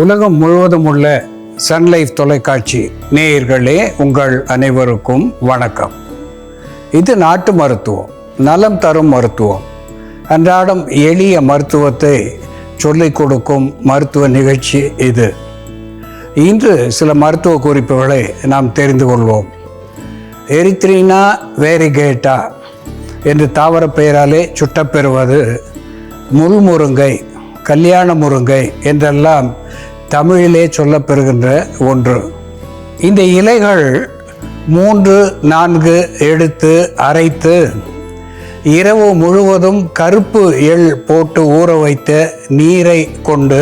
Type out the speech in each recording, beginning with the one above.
உலகம் முழுவதும் உள்ள சன்லைஃப் தொலைக்காட்சி நேயர்களே உங்கள் அனைவருக்கும் வணக்கம். இது நாட்டு மருத்துவம் நலம் தரும் மருத்துவம். அன்றாடம் எளிய மருத்துவத்தை சொல்லிக் கொடுக்கும் மருத்துவ நிகழ்ச்சி இது. இன்று சில மருத்துவ குறிப்புகளை நாம் தெரிந்து கொள்வோம். எரித்ரினா வேரிகேட்டா என்று தாவர பெயராலே சுட்டப்பெறுவது முள்முருங்கை கல்யாண முருங்கை என்றெல்லாம் தமிழிலே சொல்லப்பெறுகின்ற ஒன்று. இந்த இலைகள் மூன்று நான்கு எடுத்து அரைத்து இரவு முழுவதும் கருப்பு எள் போட்டு ஊற வைத்த நீரை கொண்டு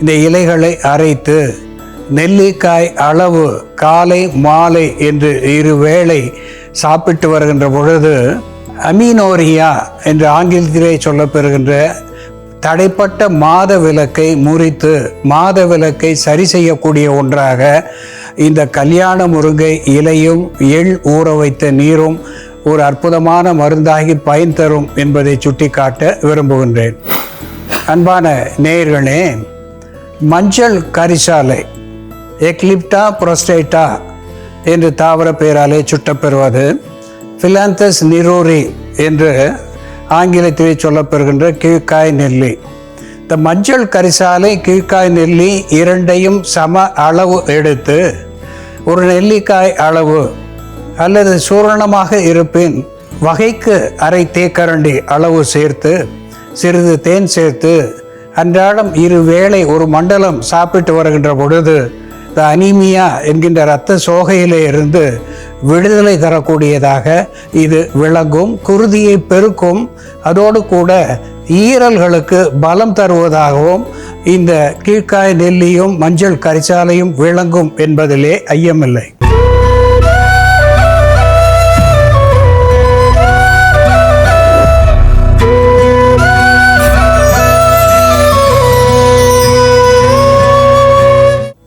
இந்த இலைகளை அரைத்து நெல்லிக்காய் அளவு காலை மாலை என்று இருவேளை சாப்பிட்டு வருகின்ற பொழுது அமீனோரியா என்று ஆங்கிலத்திலே சொல்லப்பெறுகின்ற தடைப்பட்ட மாத விளக்கை முறித்து மாத விளக்கை சரி செய்யக்கூடிய ஒன்றாக இந்த கல்யாண முருங்கை இலையும் எள் ஊற வைத்த நீரும் ஒரு அற்புதமான மருந்தாகி பயன் தரும் என்பதை சுட்டிக்காட்ட விரும்புகின்றேன். அன்பான நேயர்களே மஞ்சள் கரிசாலை எக்லிப்டா புரஸ்டேட்டா என்று தாவர பெயராலே சுட்டப்பெறுவது பிலாந்தஸ் நிரோரி என்று ஆங்கிலத்திலே சொல்லப்பெறுகின்ற கீழ்காய் நெல்லி. இந்த மஞ்சள் கரிசாலை கீழ்காய் நெல்லி இரண்டையும் சம அளவு எடுத்து ஒரு நெல்லிக்காய் அளவு அல்லது சூரணமாக இருப்பின் வகைக்கு அரை தேக்கரண்டி அளவு சேர்த்து சிறிது தேன் சேர்த்து அன்றாடம் இரு வேளை ஒரு மண்டலம் சாப்பிட்டு வருகின்ற பொழுது த அனீமியா என்கின்ற இரத்த சோகையிலே இருந்து விடுதலை தரக்கூடியதாக இது விளங்கும். குருதியை பெருக்கும். அதோடு கூட ஈரல்களுக்கு பலம் தருவதாகவும் இந்த கீழ்காய் நெல்லியும் மஞ்சள் கரிசாலையும் விளங்கும் என்பதிலே ஐயமில்லை.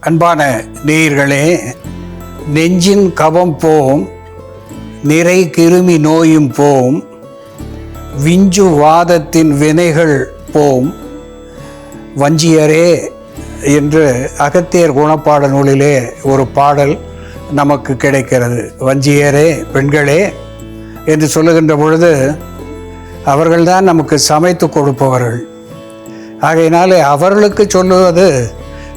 அன்பான நேயர்களே நெஞ்சின் கவம் போம் நிறை கிருமி நோயும் போம் விஞ்சு வாதத்தின் வினைகள் போம். வஞ்சியரே என்று அகத்தியர் குணப்பாட நூலிலே ஒரு பாடல் நமக்கு கிடைக்கிறது. வஞ்சியரே பெண்களே என்று சொல்லுகின்ற பொழுது அவர்கள்தான் நமக்கு சமைத்து கொடுப்பவர்கள். ஆகையினாலே அவர்களுக்கு சொல்லுவது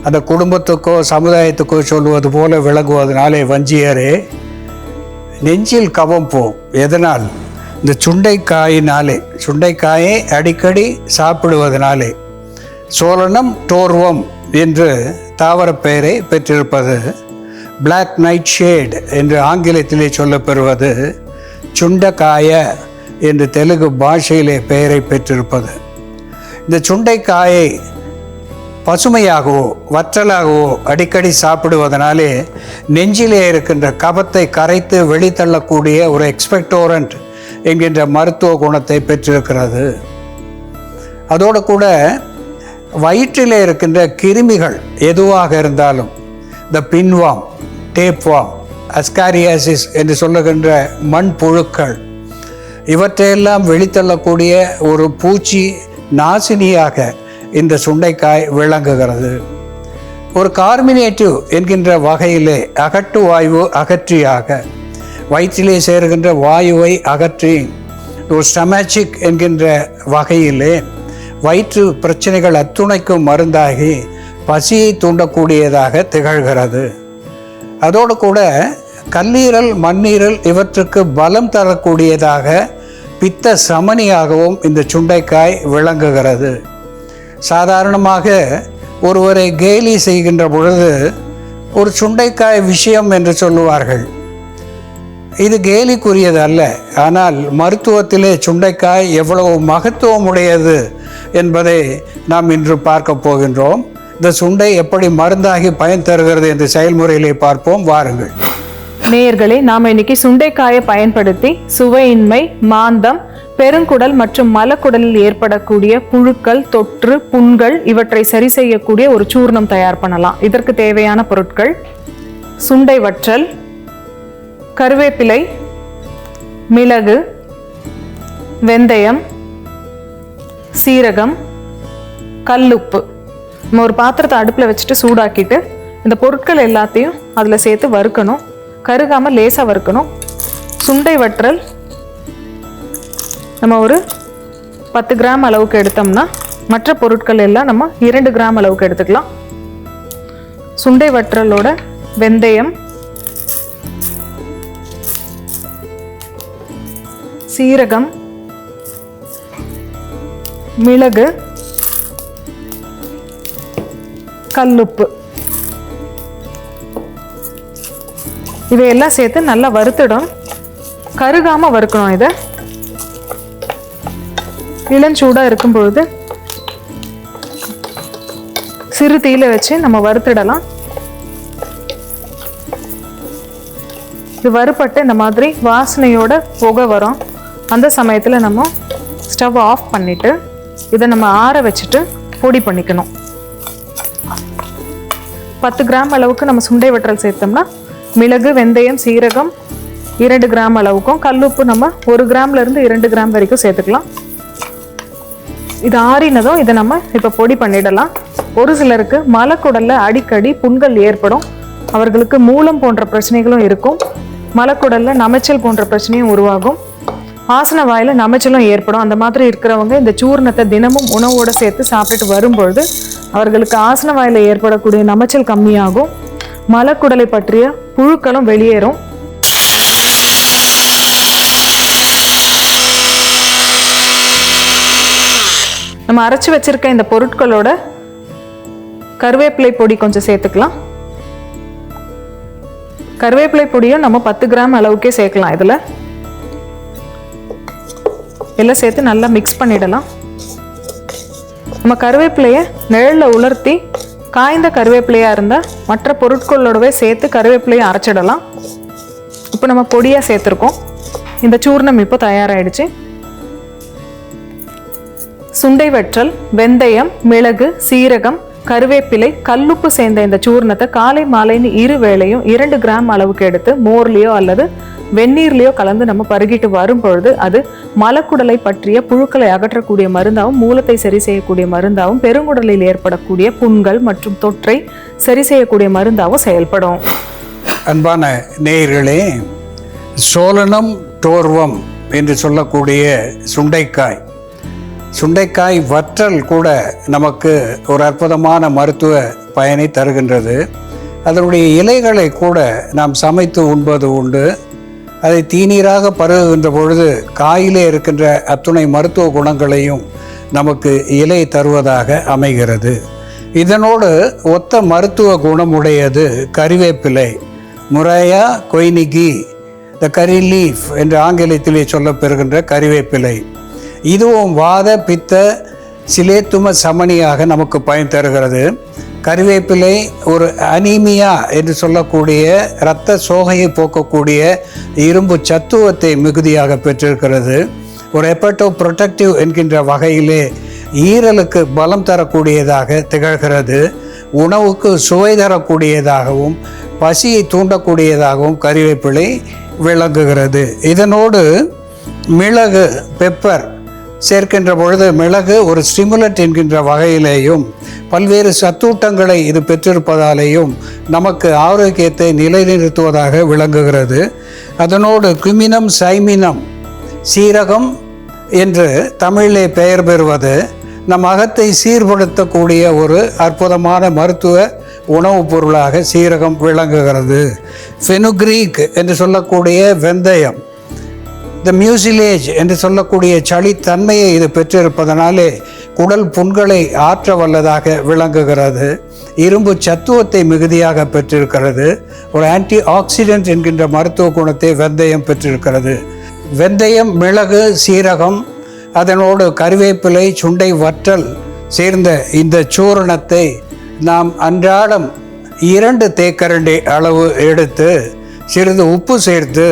அந்த குடும்பத்துக்கோ சமுதாயத்துக்கோ சொல்வது போல விளங்குவதனாலே வஞ்சியரே நெஞ்சில் கவம் போம் எதனால்? இந்த சுண்டைக்காயினாலே. சுண்டைக்காயை அடிக்கடி சாப்பிடுவதனாலே. சோழனம் டோர்வம் என்று தாவர பெயரை பெற்றிருப்பது. பிளாக் நைட் ஷேட் என்று ஆங்கிலத்திலே சொல்லப்பெறுவது. சுண்டைக்காய என்று தெலுங்கு பாஷையிலே பெயரை பெற்றிருப்பது. இந்த சுண்டைக்காயை பசுமையாகவோ வற்றலாகவோ அடிக்கடி சாப்பிடுவதனாலே நெஞ்சிலே இருக்கின்ற கபத்தை கரைத்து வெளித்தள்ளக்கூடிய ஒரு எக்ஸ்பெக்டோரண்ட் என்கின்ற மருத்துவ குணத்தை பெற்றிருக்கிறது. அதோடு கூட வயிற்றிலே இருக்கின்ற கிருமிகள் எதுவாக இருந்தாலும் இந்த பின்வாம் டேப்வாம் அஸ்காரியாசிஸ் என்று சொல்லுகின்ற மண் புழுக்கள் இவற்றையெல்லாம் வெளித்தள்ளக்கூடிய ஒரு பூச்சி நாசினியாக இந்த சுண்டைக்காய் விளங்குகிறது. ஒரு கார்மினேட்டிவ் என்கின்ற வகையிலே அகட்டு வாயு அகற்றியாக வயிற்றிலே சேருகின்ற வாயுவை அகற்றி ஒரு ஸ்டமேச்சிக் என்கின்ற வகையிலே வயிற்று பிரச்சனைகள் அத்துணைக்கும் மருந்தாகி பசியை தூண்டக்கூடியதாக திகழ்கிறது. அதோடு கூட கல்லீரல் மண்ணீரல் இவற்றுக்கு பலம் தரக்கூடியதாக பித்த சமனியாகவும் இந்த சுண்டைக்காய் விளங்குகிறது. சாதாரணமாக ஒருவரை கேலி செய்கின்ற பொழுது ஒரு சுண்டைக்காய் விஷயம் என்று சொல்லுவார்கள். இது கேலிக்குரியது அல்ல. ஆனால் மருத்துவத்திலே சுண்டைக்காய் எவ்வளவு மகத்துவம் உடையது என்பதை நாம் இன்று பார்க்க போகின்றோம். இந்த சுண்டை எப்படி மருந்தாகி பயன் தருகிறது என்று செயல்முறையிலே பார்ப்போம். வாருங்கள். நேயர்களே நாம் இன்னைக்கு சுண்டைக்காயை பயன்படுத்தி சுவையின்மை மாந்தம் பெருங்குடல் மற்றும் மலக்குடலில் ஏற்படக்கூடிய புழுக்கள் தொற்று புண்கள் இவற்றை சரி செய்யக்கூடிய ஒரு சூர்ணம் தயார் பண்ணலாம். இதற்கு தேவையான பொருட்கள் சுண்டை வற்றல் கருவேப்பிலை மிளகு வெந்தயம் சீரகம் கல்லுப்பு. நம்ம ஒரு பாத்திரத்தை அடுப்பில் வச்சுட்டு சூடாக்கிட்டு இந்த பொருட்கள் எல்லாத்தையும் அதில் சேர்த்து வறுக்கணும். கருகாமல் லேசாக வறுக்கணும். சுண்டை வற்றல் நம்ம ஒரு பத்து கிராம் அளவுக்கு எடுத்தோம்னா மற்ற பொருட்கள் எல்லாம் நம்ம இரண்டு கிராம் அளவுக்கு எடுத்துக்கலாம். சுண்டை வற்றலோட வெந்தயம் சீரகம் மிளகு கல்லுப்பு. இதையெல்லாம் சேர்த்து நல்லா வறுத்துடும். கருகாமல் வறுக்கணும் இதை. இளஞ்சூடாக இருக்கும் பொழுது சிறு தீயில வச்சு நம்ம வறுத்துடலாம். இது வறுபட்டு இந்த மாதிரி வாசனையோட புகை வரும். அந்த சமயத்தில் நம்ம ஸ்டவ் ஆஃப் பண்ணிட்டு இதை நம்ம ஆற வச்சுட்டு பொடி பண்ணிக்கணும். பத்து கிராம் அளவுக்கு நம்ம சுண்டை வற்றல் சேர்த்தோம்னா மிளகு வெந்தயம் சீரகம் இரண்டு கிராம் அளவுக்கும் கல்லுப்பு நம்ம ஒரு கிராம்ல இருந்து இரண்டு கிராம் வரைக்கும் சேர்த்துக்கலாம். இது ஆறினதும் இதை நம்ம இப்போ பொடி பண்ணிடலாம். ஒரு சிலருக்கு மலக்குடலில் அடிக்கடி புண்கள் ஏற்படும். அவர்களுக்கு மூலம் போன்ற பிரச்சனைகளும் இருக்கும். மலக்குடலில் நமைச்சல் போன்ற பிரச்சனையும் உருவாகும். ஆசன வாயில் நமைச்சலும் ஏற்படும். அந்த மாதிரி இருக்கிறவங்க இந்த சூர்ணத்தை தினமும் உணவோடு சேர்த்து சாப்பிட்டுட்டு வரும்பொழுது அவர்களுக்கு ஆசன வாயில் ஏற்படக்கூடிய நமைச்சல் கம்மியாகும். மலக்குடலை பற்றிய புழுக்களும் வெளியேறும். நம்ம அரைச்சி வச்சுருக்க இந்த பொருட்களோட கருவேப்பிலை பொடி கொஞ்சம் சேர்த்துக்கலாம். கருவேப்பிலை பொடியும் நம்ம பத்து கிராம் அளவுக்கே சேர்க்கலாம் இதில். எல்லாம் சேர்த்து நல்லா மிக்ஸ் பண்ணிடலாம். நம்ம கருவேப்பிலையை நிழலில் உலர்த்தி காய்ந்த கருவேப்பிலையாக இருந்தால் மற்ற பொருட்களோடவே சேர்த்து கருவேப்பிலையை அரைச்சிடலாம். இப்போ நம்ம பொடியாக சேர்த்துருக்கோம். இந்த சூர்ணம் இப்போ தயாராகிடுச்சு சுண்டை வற்றல் வெந்தயம் மிளகு சீரகம் கருவேப்பிலை கல்லுப்பு சேர்ந்த இந்த சூர்ணத்தை காலை மாலைன்னு இரு வேளையும் இரண்டு கிராம் அளவுக்கு எடுத்து மோர்லேயோ அல்லது வெந்நீர்லேயோ கலந்து நம்ம பருகிட்டு வரும் பொழுது அது மலக்குடலை பற்றிய புழுக்களை அகற்றக்கூடிய மருந்தாகவும் மூலத்தை சரி செய்யக்கூடிய மருந்தாகவும் பெருங்குடலில் ஏற்படக்கூடிய புண்கள் மற்றும் தொற்றை சரி செய்யக்கூடிய மருந்தாகவும் செயல்படும். அன்பான நேயர்களே சோழனம் டோர்வம் என்று சொல்லக்கூடிய சுண்டைக்காய் சுண்டைக்காய் வற்றல் கூட நமக்கு ஒரு அற்புதமான மருத்துவ பயனை தருகின்றது. அதனுடைய இலைகளை கூட நாம் சமைத்து உண்பது உண்டு. அதை தீநீராக பருகுகின்ற பொழுது காயிலே இருக்கின்ற அத்துணை மருத்துவ குணங்களையும் நமக்கு இலை தருவதாக அமைகிறது. இதனோடு ஒத்த மருத்துவ குணமுடையது கறிவேப்பிலை. முறையா கொய்னிகி த கரி லீஃப் என்று ஆங்கிலத்திலே சொல்லப்பெறுகின்ற கறிவேப்பிலை. இதுவும் வாத பித்த சிலேத்தும சமணியாக நமக்கு பயன் தருகிறது. கறிவேப்பிலை ஒரு அனீமியா என்று சொல்லக்கூடிய இரத்த சோகையை போக்கக்கூடிய இரும்பு சத்துவத்தை மிகுதியாக பெற்றிருக்கிறது. ஒரு எப்பட்டோ ப்ரொடக்டிவ் என்கின்ற வகையிலே ஈரலுக்கு பலம் தரக்கூடியதாக திகழ்கிறது. உணவுக்கு சுவை தரக்கூடியதாகவும் பசியை தூண்டக்கூடியதாகவும் கறிவேப்பிலை விளங்குகிறது. இதனோடு மிளகு பெப்பர் சேர்க்கின்ற பொழுது மிளகு ஒரு ஸ்டிமுலட் என்கின்ற வகையிலேயும் பல்வேறு சத்தூட்டங்களை இது பெற்றிருப்பதாலேயும் நமக்கு ஆரோக்கியத்தை நிலைநிறுத்துவதாக விளங்குகிறது. அதனோடு குமினம் சைமினம் சீரகம் என்று தமிழிலே பெயர் பெறுவது நம் அகத்தை சீர்படுத்தக்கூடிய ஒரு அற்புதமான மருத்துவ உணவுப் பொருளாக சீரகம் விளங்குகிறது. ஃபெனுக்ரீக் என்று சொல்லக்கூடிய வெந்தயம் த மியூசிலேஜ் என்று சொல்லக்கூடிய சளித்தன்மையை இது பெற்றிருப்பதனாலே குடல் புண்களை ஆற்ற வல்லதாக விளங்குகிறது. இரும்பு சத்துவத்தை மிகுதியாக பெற்றிருக்கிறது. ஒரு ஆன்டி ஆக்சிடென்ட் என்கின்ற மருத்துவ குணத்தை வெந்தயம் பெற்றிருக்கிறது. வெந்தயம் மிளகு சீரகம் அதனோடு கருவேப்பிலை சுண்டை வற்றல் சேர்ந்த இந்த சூரணத்தை நாம் அன்றாடம் இரண்டு தேக்கரண்டி அளவு எடுத்து சிறிது உப்பு சேர்த்து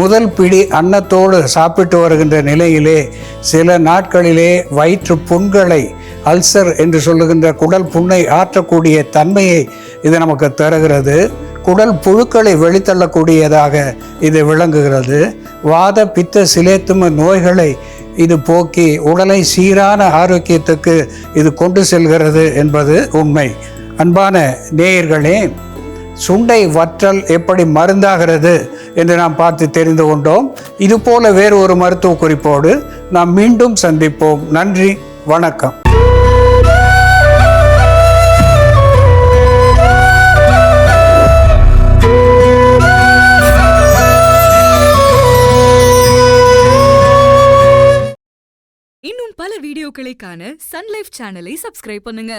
முதல் பிடி அன்னத்தோடு சாப்பிட்டு வருகின்ற நிலையிலே சில நாட்களிலே வயிற்று புண்களை அல்சர் என்று சொல்லுகின்ற குடல் புண்ணை ஆற்றக்கூடிய தன்மையை இது நமக்கு தருகிறது. குடல் புழுக்களை வெளித்தள்ளக்கூடியதாக இது விளங்குகிறது. வாத பித்த சிலேத்தும நோய்களை இது போக்கி உடலை சீரான ஆரோக்கியத்துக்கு இது கொண்டு செல்கிறது என்பது உண்மை. அன்பான நேயர்களே சுண்டை வற்றல் எப்படி மருந்தாகிறது? என்று நாம் பார்த்து தெரிந்து கொண்டோம். இதுபோல வேறு ஒரு மருத்துவ குறிப்போடு நாம் மீண்டும் சந்திப்போம். நன்றி வணக்கம். இன்னும் பல வீடியோக்களை காண சன்லைஃப் சேனலை சப்ஸ்கிரைப் பண்ணுங்க.